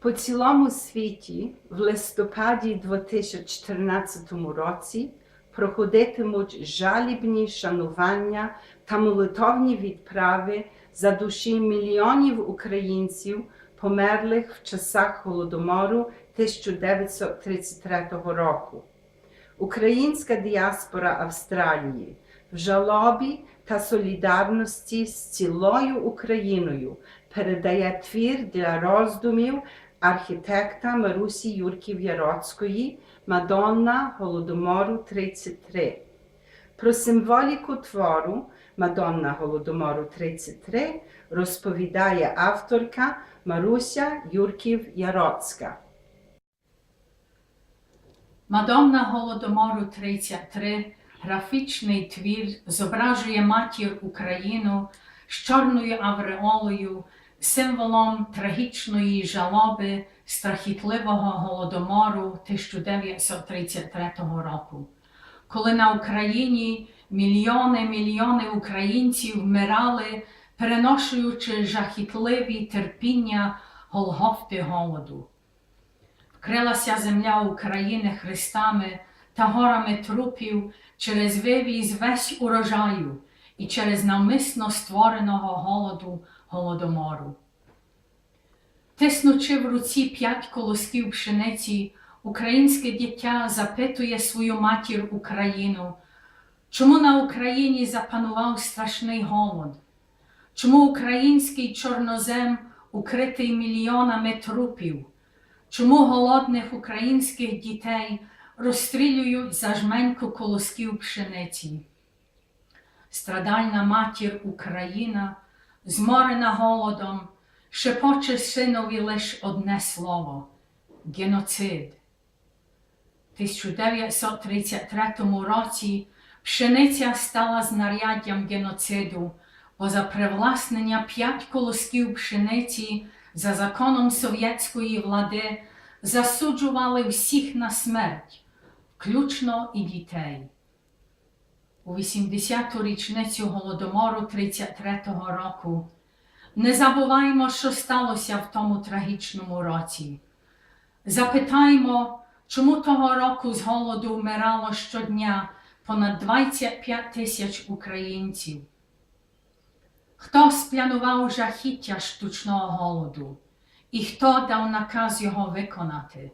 По цілому світі в листопаді 2014 році проходитимуть жалібні шанування та молитовні відправи за душі мільйонів українців, померлих в часах Голодомору 1933 року. Українська діаспора Австралії в жалобі та солідарності з цілою Україною передає твір для роздумів архітекта Марусі Юрків Яроцької Мадонна Голодомору 33. Про символіку твору Мадонна Голодомору 33 розповідає авторка Маруся Юрків Яроцька. Мадонна Голодомору 33 графічний твір зображує матір Україну з чорною авреолою, символом трагічної жалоби страхітливого голодомору 1933 року, коли на Україні мільйони мільйони українців вмирали, переношуючи жахітливі терпіння Голгофти голоду. Вкрилася земля України хрестами та горами трупів через вивіз весь урожаю і через навмисно створеного голоду голодомору. Тиснучи в руці п'ять колосків пшениці, українське дитя запитує свою матір Україну, чому на Україні запанував страшний голод, чому український чорнозем укритий мільйонами трупів. Чому голодних українських дітей розстрілюють за жменьку колосків пшениці? Страдальна матір Україна, зморена голодом, шепоче синові лиш одне слово геноцид. В 1933 році пшениця стала знаряддям геноциду, бо за привласнення п'ять колосків пшениці за законом совєтської влади засуджували всіх на смерть, включно і дітей. У 80-ту річницю Голодомору 33-го року не забуваймо, що сталося в тому трагічному році. Запитаймо, чому того року з голоду вмирало щодня понад 25 тисяч українців. Хто спланував жахіття штучного голоду і хто дав наказ його виконати?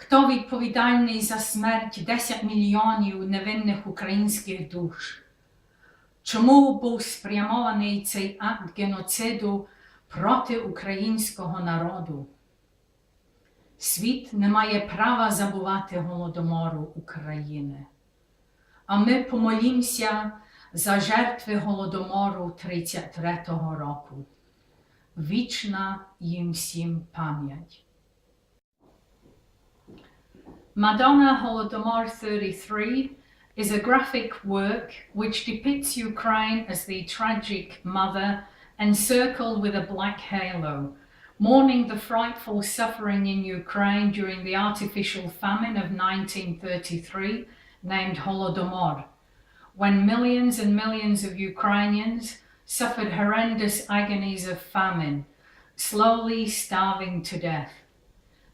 Хто відповідальний за смерть 10 мільйонів невинних українських душ? Чому був спрямований цей акт геноциду проти українського народу? Світ не має права забувати голодомору України. А ми помолімося за жертви голодомору 33-го року. Вічна їм всім пам'ять. Madonna Holodomor 33 is a graphic work which depicts Ukraine as the tragic mother encircled with a black halo, mourning the frightful suffering in Ukraine during the artificial famine of 1933 named Holodomor when millions and millions of Ukrainians suffered horrendous agonies of famine, slowly starving to death.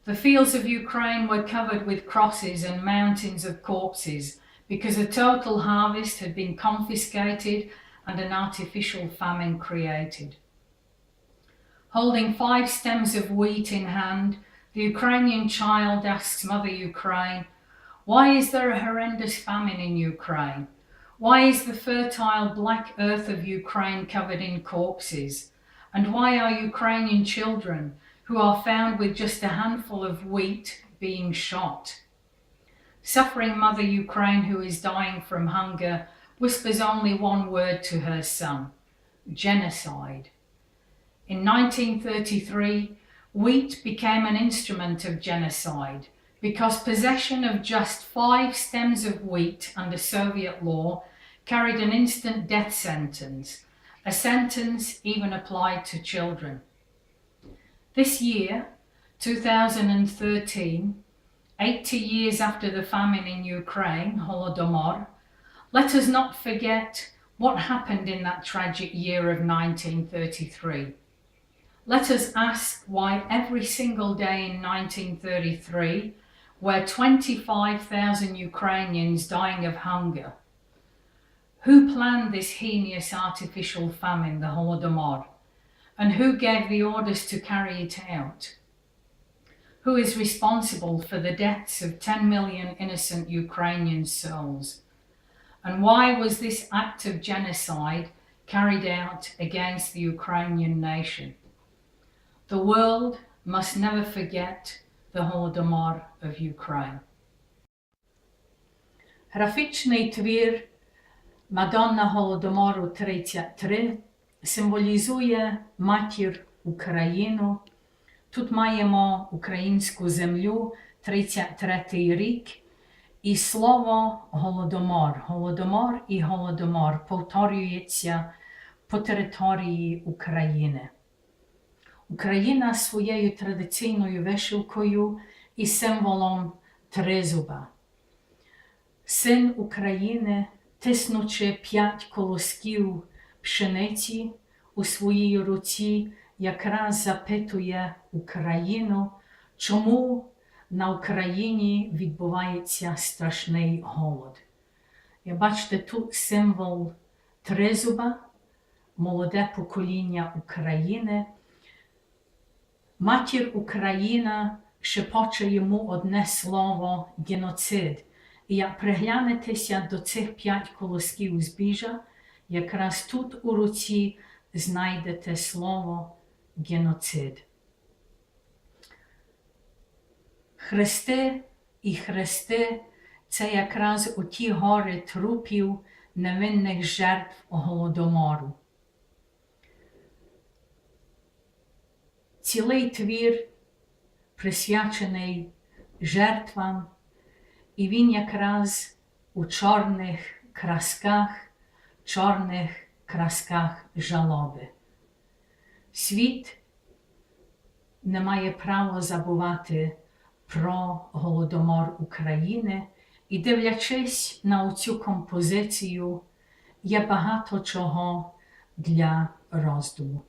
The fields of Ukraine were covered with crosses and mountains of corpses because a total harvest had been confiscated and an artificial famine created. Holding five stems of wheat in hand, the Ukrainian child asks Mother Ukraine, Why is there a horrendous famine in Ukraine? Why is the fertile black earth of Ukraine covered in corpses? And why are Ukrainian children, who are found with just a handful of wheat, being shot? Suffering Mother Ukraine, who is dying from hunger, whispers only one word to her son genocide. In 1933, wheat became an instrument of genocide because possession of just five stems of wheat under Soviet law carried an instant death sentence, a sentence even applied to children. This year, 2013, 80 years after the famine in Ukraine, Holodomor, let us not forget what happened in that tragic year of 1933. Let us ask why every single day in 1933 were 25,000 Ukrainians dying of hunger. Who planned this heinous artificial famine, the Holodomor? And who gave the orders to carry it out? Who is responsible for the deaths of 10 million innocent Ukrainian souls? And why was this act of genocide carried out against the Ukrainian nation? The world must never forget the Holodomor of Ukraine. Графічний твір Мадонна Голодомору 33 символізує матір Україну. Тут маємо українську землю 33 рік і слово Голодомор. Голодомор і Голодомор повторюється по території України. Україна своєю традиційною вишивкою і символом тризуба. Син України, тиснучи п'ять колосків пшениці у своїй руці, якраз запитує Україну, чому на Україні відбувається страшний голод. І бачите, тут символ тризуба, молоде покоління України. Матір Україна шепоче йому одне слово геноцид. І як приглянетеся до цих п'ять колосків збіжа, якраз тут у руці знайдете слово геноцид. Хрести і хрести це якраз оті гори трупів невинних жертв голодомору. Цілий твір присвячений жертвам, і він якраз у чорних красках, чорних красках жалоби. Світ не має права забувати про голодомор України і, дивлячись на цю композицію, є багато чого для роздуму.